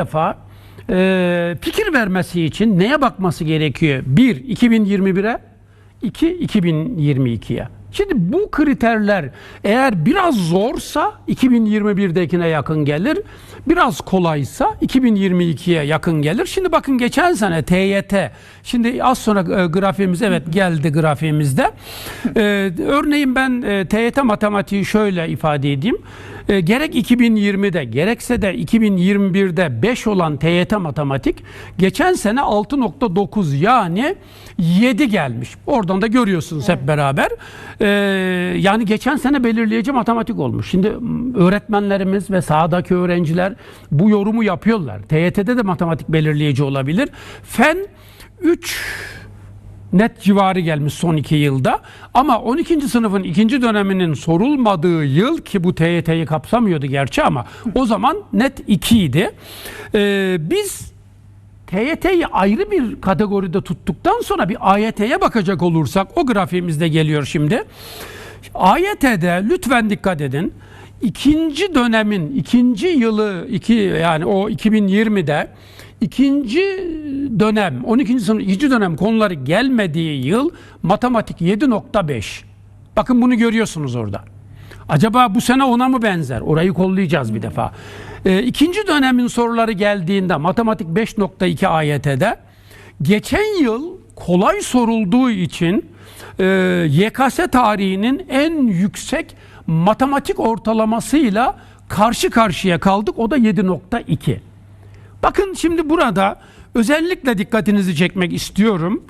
defa e, fikir vermesi için neye bakması gerekiyor? Bir, 2021'e, iki, 2022'ye. Şimdi bu kriterler eğer biraz zorsa 2021'dekine yakın gelir. Biraz kolaysa 2022'ye yakın gelir. Şimdi bakın geçen sene TYT. Şimdi az sonra e, grafiğimiz evet geldi grafiğimizde. E, örneğin ben e, TYT matematiği şöyle ifade edeyim. E, gerek 2020'de gerekse de 2021'de 5 olan TYT matematik geçen sene 6.9 yani 7 gelmiş. Oradan da görüyorsunuz hep beraber. E, yani geçen sene belirleyici matematik olmuş. Şimdi m, öğretmenlerimiz ve sahadaki öğrenciler bu yorumu yapıyorlar. TYT'de de matematik belirleyici olabilir. Fen 3 net civarı gelmiş son iki yılda. Ama 12. sınıfın ikinci döneminin sorulmadığı yıl ki bu TYT'yi kapsamıyordu gerçi ama o zaman net 2 idi. Ee, biz TYT'yi ayrı bir kategoride tuttuktan sonra bir AYT'ye bakacak olursak o grafiğimizde geliyor şimdi. AYT'de lütfen dikkat edin. İkinci dönemin ikinci yılı iki yani o 2020'de ikinci dönem 12. sınıf ikinci dönem konuları gelmediği yıl matematik 7.5. Bakın bunu görüyorsunuz orada. Acaba bu sene ona mı benzer? Orayı kollayacağız bir defa. Ee, ikinci dönemin soruları geldiğinde matematik 5.2 AYT'de geçen yıl kolay sorulduğu için e, YKS tarihinin en yüksek matematik ortalamasıyla karşı karşıya kaldık. O da 7.2. Bakın şimdi burada özellikle dikkatinizi çekmek istiyorum.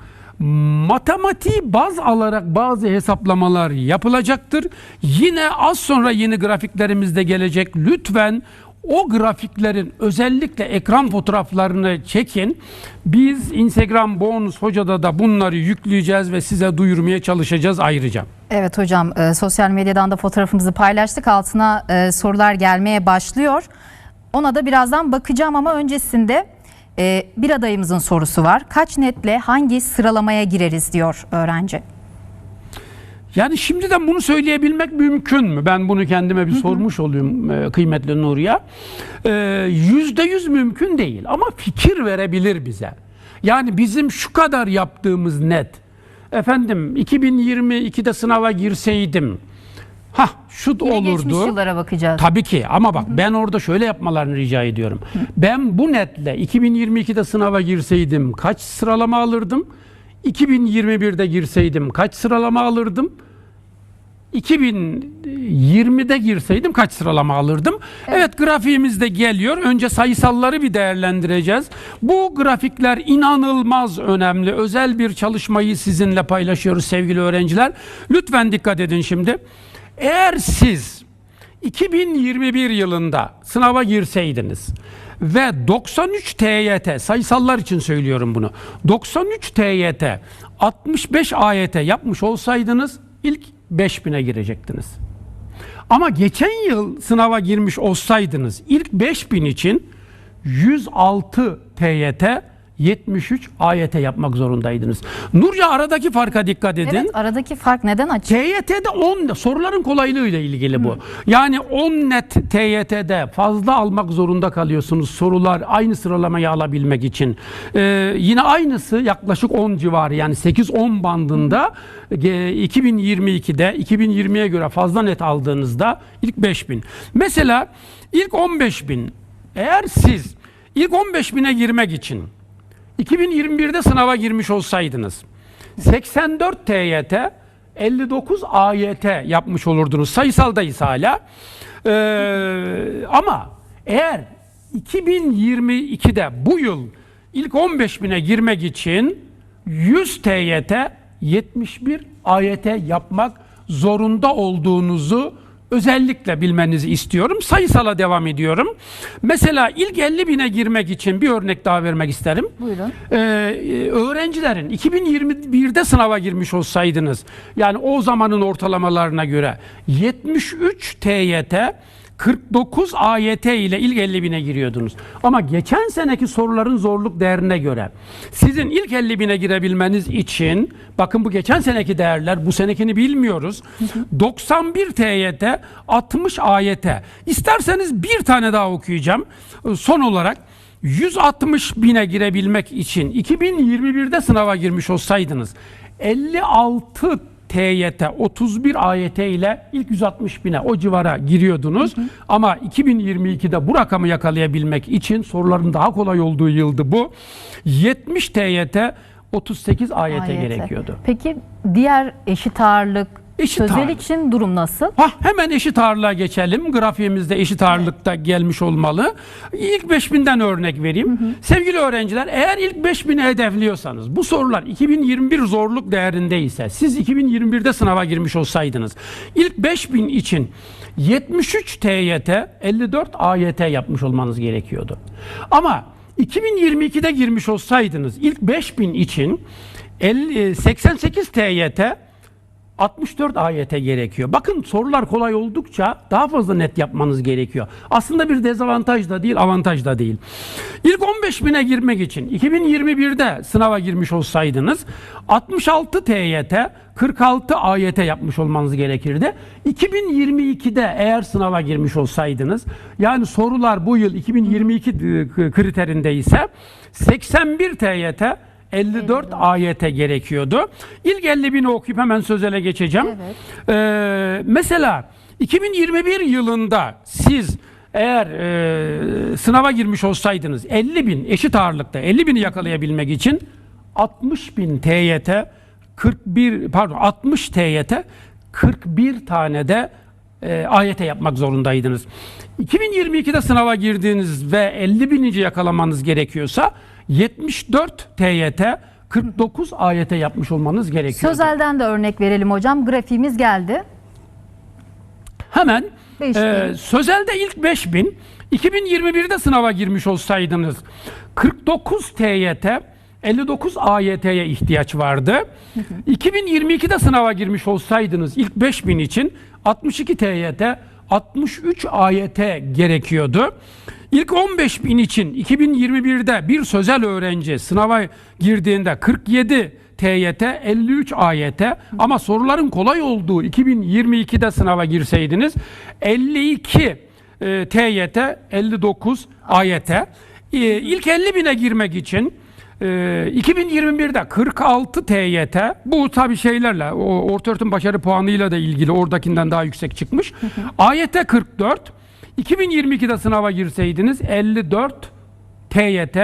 Matematiği baz alarak bazı hesaplamalar yapılacaktır. Yine az sonra yeni grafiklerimizde gelecek. Lütfen o grafiklerin özellikle ekran fotoğraflarını çekin. Biz Instagram Bonus Hoca'da da bunları yükleyeceğiz ve size duyurmaya çalışacağız ayrıca. Evet hocam e, sosyal medyadan da fotoğrafımızı paylaştık. Altına e, sorular gelmeye başlıyor. Ona da birazdan bakacağım ama öncesinde e, bir adayımızın sorusu var. Kaç netle hangi sıralamaya gireriz diyor öğrenci. Yani şimdiden bunu söyleyebilmek mümkün mü? Ben bunu kendime bir sormuş olayım e, kıymetli Nuriye. E, Yüzde yüz mümkün değil ama fikir verebilir bize. Yani bizim şu kadar yaptığımız net. Efendim 2022'de sınava girseydim. Ha şu da Yine geçmiş olurdu. yıllara bakacağız. Tabii ki ama bak ben orada şöyle yapmalarını rica ediyorum. Ben bu netle 2022'de sınava girseydim kaç sıralama alırdım? 2021'de girseydim kaç sıralama alırdım? 2020'de girseydim kaç sıralama alırdım? Evet. grafiğimiz de geliyor. Önce sayısalları bir değerlendireceğiz. Bu grafikler inanılmaz önemli. Özel bir çalışmayı sizinle paylaşıyoruz sevgili öğrenciler. Lütfen dikkat edin şimdi. Eğer siz 2021 yılında sınava girseydiniz ve 93 TYT sayısallar için söylüyorum bunu. 93 TYT 65 AYT yapmış olsaydınız ilk 5000'e girecektiniz. Ama geçen yıl sınava girmiş olsaydınız ilk 5000 için 106 TYT 73 AYT yapmak zorundaydınız. Nurca aradaki farka dikkat edin. Evet aradaki fark neden açık? TYT'de 10 soruların kolaylığıyla ilgili bu. Yani 10 net TYT'de fazla almak zorunda kalıyorsunuz sorular aynı sıralamayı alabilmek için. Ee, yine aynısı yaklaşık 10 civarı yani 8-10 bandında e, 2022'de 2020'ye göre fazla net aldığınızda ilk 5000. Mesela ilk 15000 eğer siz ilk 15000'e girmek için 2021'de sınava girmiş olsaydınız 84 TYT 59 AYT yapmış olurdunuz. Sayısaldayız hala. Ee, ama eğer 2022'de bu yıl ilk 15 bine girmek için 100 TYT 71 AYT yapmak zorunda olduğunuzu özellikle bilmenizi istiyorum. Sayısala devam ediyorum. Mesela ilk 50 bine girmek için bir örnek daha vermek isterim. Buyurun. Ee, öğrencilerin 2021'de sınava girmiş olsaydınız yani o zamanın ortalamalarına göre 73 TYT 49 AYT ile ilk 50 bine giriyordunuz. Ama geçen seneki soruların zorluk değerine göre sizin ilk 50 bine girebilmeniz için bakın bu geçen seneki değerler bu senekini bilmiyoruz. 91 TYT 60 AYT. İsterseniz bir tane daha okuyacağım. Son olarak 160 bine girebilmek için 2021'de sınava girmiş olsaydınız 56 TYT 31 AYT ile ilk 160 bine o civara giriyordunuz. Ama 2022'de bu rakamı yakalayabilmek için soruların daha kolay olduğu yıldı bu. 70 TYT 38 AYT, AYT. gerekiyordu. Peki diğer eşit ağırlık Eşit sözel ağırlık. için durum nasıl? Hah, hemen eşit ağırlığa geçelim. Grafiğimizde eşit ağırlıkta gelmiş olmalı. İlk 5000'den örnek vereyim. Sevgili öğrenciler eğer ilk 5000'i hedefliyorsanız bu sorular 2021 zorluk değerindeyse siz 2021'de sınava girmiş olsaydınız ilk 5000 için 73 TYT 54 AYT yapmış olmanız gerekiyordu. Ama 2022'de girmiş olsaydınız ilk 5000 için 50, 88 TYT 64 ayete gerekiyor. Bakın sorular kolay oldukça daha fazla net yapmanız gerekiyor. Aslında bir dezavantaj da değil, avantaj da değil. İlk 15 bine girmek için 2021'de sınava girmiş olsaydınız 66 TYT, 46 AYT yapmış olmanız gerekirdi. 2022'de eğer sınava girmiş olsaydınız yani sorular bu yıl 2022 kriterinde ise 81 TYT 54 ayete gerekiyordu. İlk 50 bini okuyup hemen sözele geçeceğim. Evet. Ee, mesela 2021 yılında siz eğer e, sınava girmiş olsaydınız 50 bin eşit ağırlıkta 50 bini yakalayabilmek için 60 bin TYT 41 pardon 60 TYT 41 tane de e, AYT yapmak zorundaydınız. 2022'de sınava girdiğiniz ve 50 binici yakalamanız gerekiyorsa 74 TYT 49 AYT yapmış olmanız gerekiyor. Sözelden de örnek verelim hocam. Grafiğimiz geldi. Hemen Beş e, bin. sözelde ilk 5000 2021'de sınava girmiş olsaydınız 49 TYT 59 AYT'ye ihtiyaç vardı. 2022'de sınava girmiş olsaydınız ilk 5000 için 62 TYT 63 AYT gerekiyordu. İlk 15 bin için 2021'de bir sözel öğrenci sınava girdiğinde 47 TYT 53 AYT ama soruların kolay olduğu 2022'de sınava girseydiniz 52 e, TYT 59 AYT e, ilk 50 bine girmek için e, 2021'de 46 TYT bu tabi şeylerle o orta öğretim başarı puanıyla da ilgili oradakinden daha yüksek çıkmış. AYT 44 2022'de sınava girseydiniz 54 TYT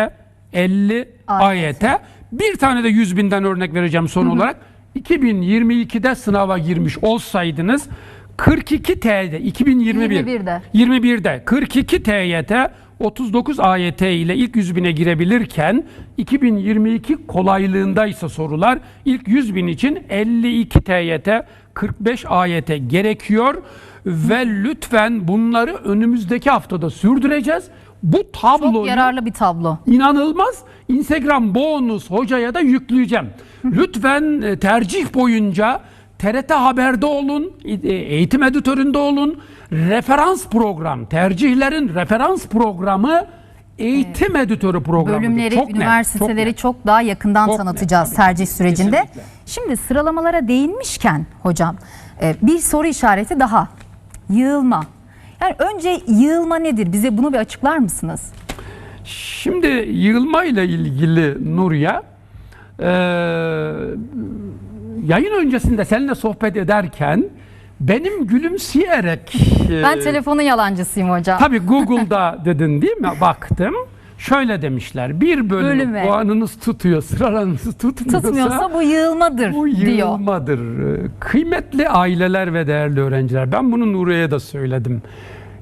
50 AYT. AYT bir tane de 100 binden örnek vereceğim son olarak. 2022'de sınava girmiş olsaydınız 42 TYT 2021 21'de. 21'de 42 TYT 39 AYT ile ilk 100 bine girebilirken 2022 kolaylığındaysa sorular ilk 100 bin için 52 TYT 45 AYT gerekiyor ve lütfen bunları önümüzdeki haftada sürdüreceğiz. Bu tabloyu Çok yararlı bir tablo. İnanılmaz. Instagram bonus hocaya da yükleyeceğim. Lütfen e, tercih boyunca TRT Haber'de olun, e, eğitim editöründe olun. Referans program, tercihlerin referans programı eğitim editörü programı. Bölümleri, Çok net, üniversiteleri çok çok, net. daha yakından Çok net, tanıtacağız tabii. tercih sürecinde. Kesinlikle. Şimdi sıralamalara değinmişken hocam e, bir soru işareti daha. Yığılma. Yani önce yığılma nedir? Bize bunu bir açıklar mısınız? Şimdi yığılma ile ilgili Nurya e, yayın öncesinde seninle sohbet ederken benim gülümseyerek e, Ben telefonun yalancısıyım hocam. Tabii Google'da dedin değil mi? Baktım. Şöyle demişler. Bir bölüm Bölüme. puanınız tutuyor, sıralarınız tutmuyorsa, Tutmuyorsa bu yığılmadır bu diyor. yığılmadır. Ee, Kıymetli aileler ve değerli öğrenciler. Ben bunu Nuriye'ye de söyledim.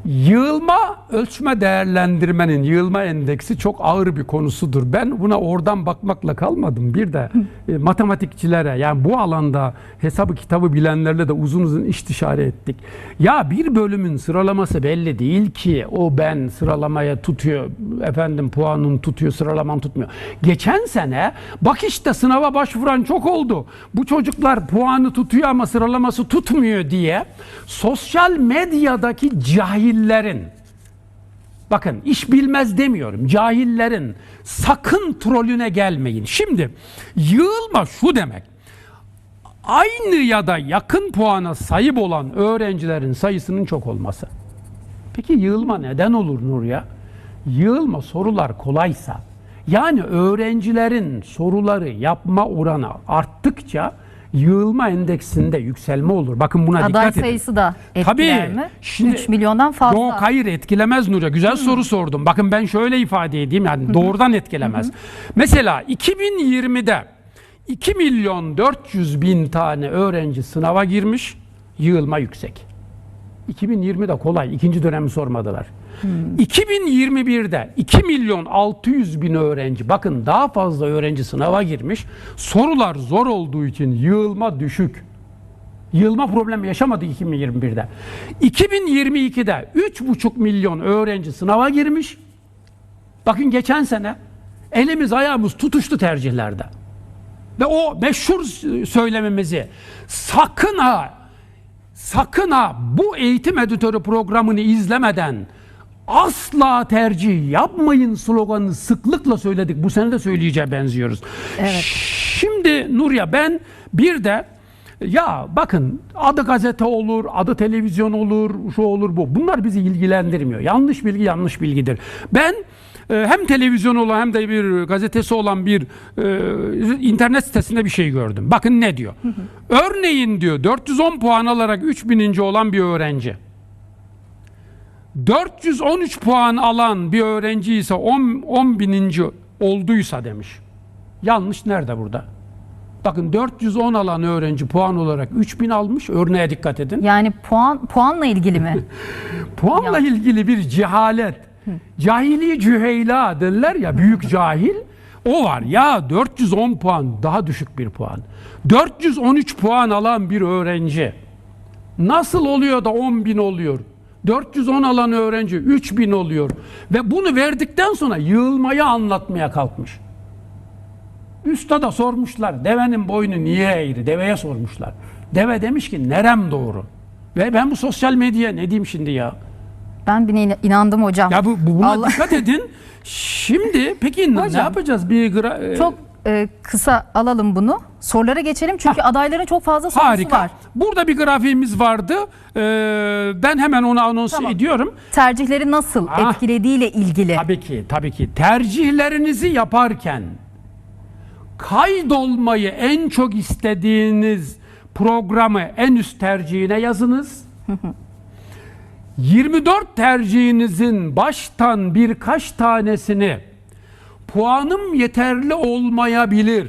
Yığılma ölçme değerlendirmenin yığılma endeksi çok ağır bir konusudur. Ben buna oradan bakmakla kalmadım. Bir de e, matematikçilere yani bu alanda hesabı kitabı bilenlerle de uzun uzun istişare ettik. Ya bir bölümün sıralaması belli değil ki o ben sıralamaya tutuyor efendim puanım tutuyor sıralamam tutmuyor. Geçen sene bak işte sınava başvuran çok oldu. Bu çocuklar puanı tutuyor ama sıralaması tutmuyor diye sosyal medyadaki cahillerin Bakın iş bilmez demiyorum. Cahillerin sakın trolüne gelmeyin. Şimdi yığılma şu demek. Aynı ya da yakın puana sahip olan öğrencilerin sayısının çok olması. Peki yığılma neden olur Nur ya? yığılma sorular kolaysa yani öğrencilerin soruları yapma oranı arttıkça yığılma endeksinde yükselme olur. Bakın buna Aday dikkat edin. sayısı da etkiler Tabii. mi? Şimdi- 3 milyondan fazla. Yok hayır etkilemez Nurca. Güzel soru sordum. Bakın ben şöyle ifade edeyim yani doğrudan etkilemez. Mesela 2020'de 2 milyon 400 bin tane öğrenci sınava girmiş. Yığılma yüksek. 2020'de kolay. ikinci dönemi sormadılar. 2021'de 2 milyon 600 bin öğrenci bakın daha fazla öğrenci sınava girmiş. Sorular zor olduğu için yığılma düşük. Yığılma problemi yaşamadı 2021'de. 2022'de 3,5 milyon öğrenci sınava girmiş. Bakın geçen sene elimiz ayağımız tutuştu tercihlerde. Ve o meşhur söylememizi sakın ha sakın ha bu eğitim editörü programını izlemeden asla tercih yapmayın sloganını sıklıkla söyledik. Bu sene de söyleyeceğe benziyoruz. Evet. Şimdi Nurya ben bir de ya bakın adı gazete olur, adı televizyon olur, şu olur bu. Bunlar bizi ilgilendirmiyor. Yanlış bilgi yanlış bilgidir. Ben e, hem televizyon olan hem de bir gazetesi olan bir e, internet sitesinde bir şey gördüm. Bakın ne diyor. Örneğin diyor 410 puan alarak 3000. olan bir öğrenci. 413 puan alan bir öğrenci ise 10, 10 bininci olduysa demiş. Yanlış nerede burada? Bakın 410 alan öğrenci puan olarak 3000 almış. Örneğe dikkat edin. Yani puan puanla ilgili mi? Puanla Ya. ilgili bir cehalet. Cahili cüheyla derler ya büyük cahil. O var ya 410 puan daha düşük bir puan. 413 puan alan bir öğrenci nasıl oluyor da 10 bin oluyor? 410 alan öğrenci 3000 oluyor. Ve bunu verdikten sonra yığılmayı anlatmaya kalkmış. Üstada sormuşlar devenin boynu niye eğri? Deveye sormuşlar. Deve demiş ki nerem doğru? Ve ben bu sosyal medyaya ne diyeyim şimdi ya? Ben bine in- inandım hocam. Ya bu, bu- buna Allah- dikkat edin. Şimdi peki ne Hocam, yapacağız? Bir gra- e, Çok e, kısa alalım bunu. Sorulara geçelim çünkü adayların çok fazla sorusu harika. var. Burada bir grafiğimiz vardı. Ee, ben hemen onu anons Tamam. ediyorum. Tercihleri nasıl Ah. etkilediğiyle ilgili. Tabii ki, tabii ki. Tercihlerinizi yaparken kaydolmayı en çok istediğiniz programı en üst tercihine yazınız. 24 tercihinizin baştan birkaç tanesini puanım yeterli olmayabilir,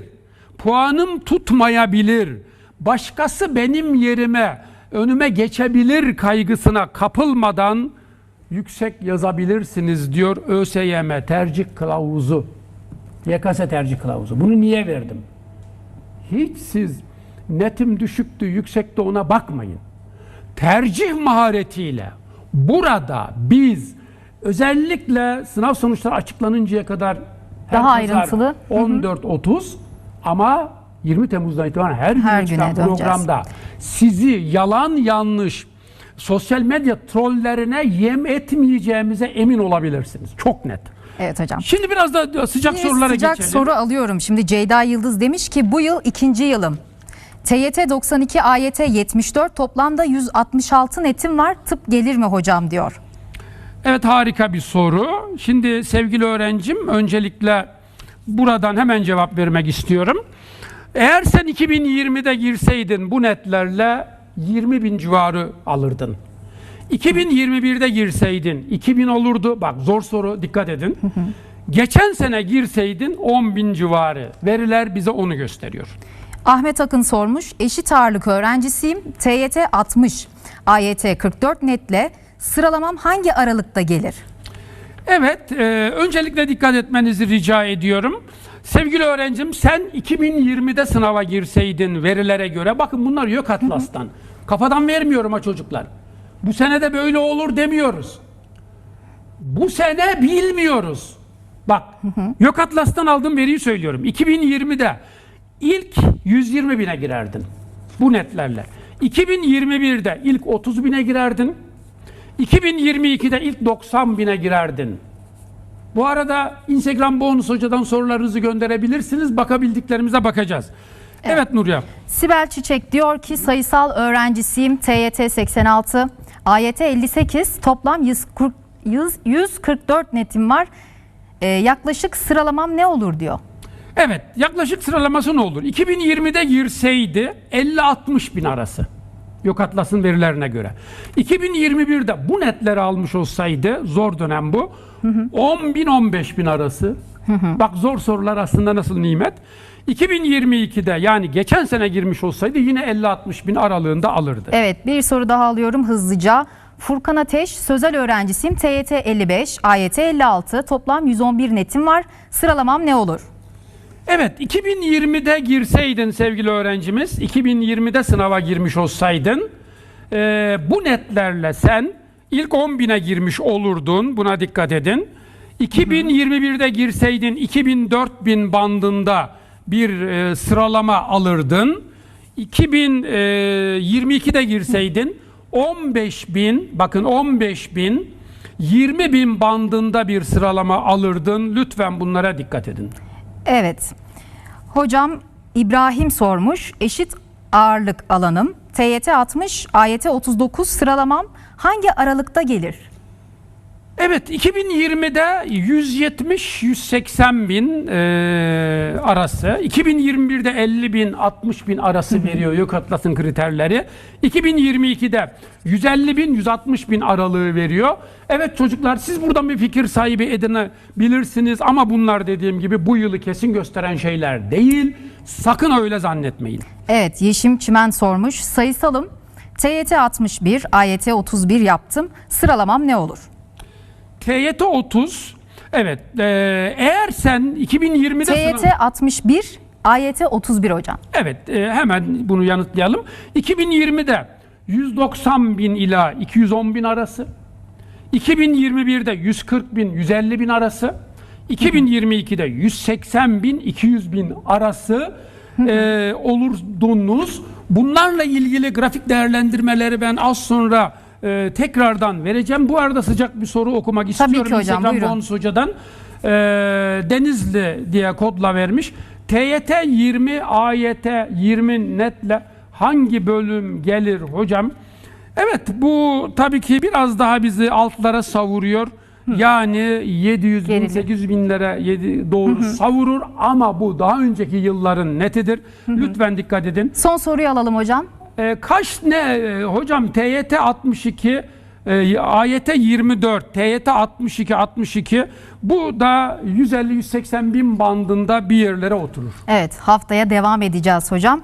puanım tutmayabilir, başkası benim yerime önüme geçebilir kaygısına kapılmadan yüksek yazabilirsiniz diyor ÖSYM tercih kılavuzu. YKS tercih kılavuzu. Bunu niye verdim? Hiç siz netim düşüktü, yüksekti ona bakmayın. Tercih maharetiyle burada biz özellikle sınav sonuçları açıklanıncaya kadar her Daha ayrıntılı. Hı hı. 14.30 ama 20 Temmuz'dan itibaren her, Her gün çıkan döneceğiz. programda sizi yalan yanlış sosyal medya trollerine yem etmeyeceğimize emin olabilirsiniz. Çok net. Evet hocam. Şimdi biraz da sıcak Bir sorulara sıcak geçelim. soru alıyorum. Şimdi Ceyda Yıldız demiş ki bu yıl ikinci yılım. TYT 92, AYT 74 toplamda 166 netim var. Tıp gelir mi hocam diyor. Evet harika bir soru. Şimdi sevgili öğrencim öncelikle buradan hemen cevap vermek istiyorum. Eğer sen 2020'de girseydin bu netlerle 20 bin civarı alırdın. 2021'de girseydin 2000 olurdu. Bak zor soru dikkat edin. Geçen sene girseydin 10 bin civarı. Veriler bize onu gösteriyor. Ahmet Akın sormuş. Eşit ağırlık öğrencisiyim. TYT 60, AYT 44 netle sıralamam hangi aralıkta gelir? Evet, e, öncelikle dikkat etmenizi rica ediyorum. Sevgili öğrencim sen 2020'de sınava girseydin verilere göre bakın bunlar yok atlastan. Kafadan vermiyorum ha çocuklar. Bu sene de böyle olur demiyoruz. Bu sene bilmiyoruz. Bak yok atlastan aldığım veriyi söylüyorum. 2020'de ilk 120 bine girerdin. Bu netlerle. 2021'de ilk 30 bine girerdin. 2022'de ilk 90 bine girerdin. Bu arada Instagram bonus hocadan sorularınızı gönderebilirsiniz. Bakabildiklerimize bakacağız. Evet, Nurya. Sibel Çiçek diyor ki sayısal öğrencisiyim. TYT 86, AYT 58, toplam 140 100, 144 netim var. Ee, yaklaşık sıralamam ne olur diyor. Evet yaklaşık sıralaması ne olur? 2020'de girseydi 50-60 bin arası. Yok Atlas'ın verilerine göre. 2021'de bu netleri almış olsaydı zor dönem bu. 10 bin 15 bin arası. Bak zor sorular aslında nasıl nimet. 2022'de yani geçen sene girmiş olsaydı yine 50-60 bin aralığında alırdı. Evet bir soru daha alıyorum hızlıca. Furkan Ateş, sözel öğrencisiyim. TYT 55, AYT 56, toplam 111 netim var. Sıralamam ne olur? Evet 2020'de girseydin sevgili öğrencimiz 2020'de sınava girmiş olsaydın eee, bu netlerle sen ilk 10 bine girmiş olurdun buna dikkat edin. 2021'de girseydin 2000-4000 bandında bir eee, sıralama alırdın. 2022'de girseydin 15 bin bakın 15 bin 20 bin bandında bir sıralama alırdın. Lütfen bunlara dikkat edin. Evet. Hocam İbrahim sormuş. Eşit ağırlık alanım. TYT 60, AYT 39 sıralamam hangi aralıkta gelir? Evet 2020'de 170-180 bin e, arası, 2021'de 50 bin 60 bin arası veriyor Yok Atlas'ın kriterleri. 2022'de 150 bin 160 bin aralığı veriyor. Evet çocuklar siz buradan bir fikir sahibi edinebilirsiniz ama bunlar dediğim gibi bu yılı kesin gösteren şeyler değil. Sakın öyle zannetmeyin. Evet Yeşim Çimen sormuş. Sayısalım. TYT 61, AYT 31 yaptım. Sıralamam ne olur? TYT 30 Evet, e, eğer sen 2020'de TYT sınav- 61, AYT 31 hocam. Evet, e, hemen bunu yanıtlayalım. 2020'de 190 bin ila 210 bin arası. 2021'de 140 bin, 150 bin arası. 2022'de 180 bin, 200 bin arası e, olurdunuz. Bunlarla ilgili grafik değerlendirmeleri ben az sonra e, tekrardan vereceğim. Bu arada sıcak bir soru okumak istiyorum. hocam, Instagram buyurun. Bonus Hoca'dan. E, Denizli diye kodla vermiş. TYT 20, AYT 20 netle hangi bölüm gelir hocam? Evet bu tabii ki biraz daha bizi altlara savuruyor. Yani 700 bin, Gerilim. 800 binlere yedi- doğru savurur ama bu daha önceki yılların netidir. Lütfen dikkat edin. Son soruyu alalım hocam. E, kaç ne e, hocam TYT 62 e, AYT 24 TYT 62 62 bu da 150-180 bin bandında bir yerlere oturur. Evet haftaya devam edeceğiz hocam.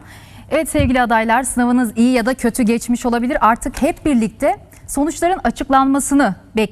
Evet sevgili adaylar sınavınız iyi ya da kötü geçmiş olabilir. Artık hep birlikte sonuçların açıklanmasını bekliyoruz.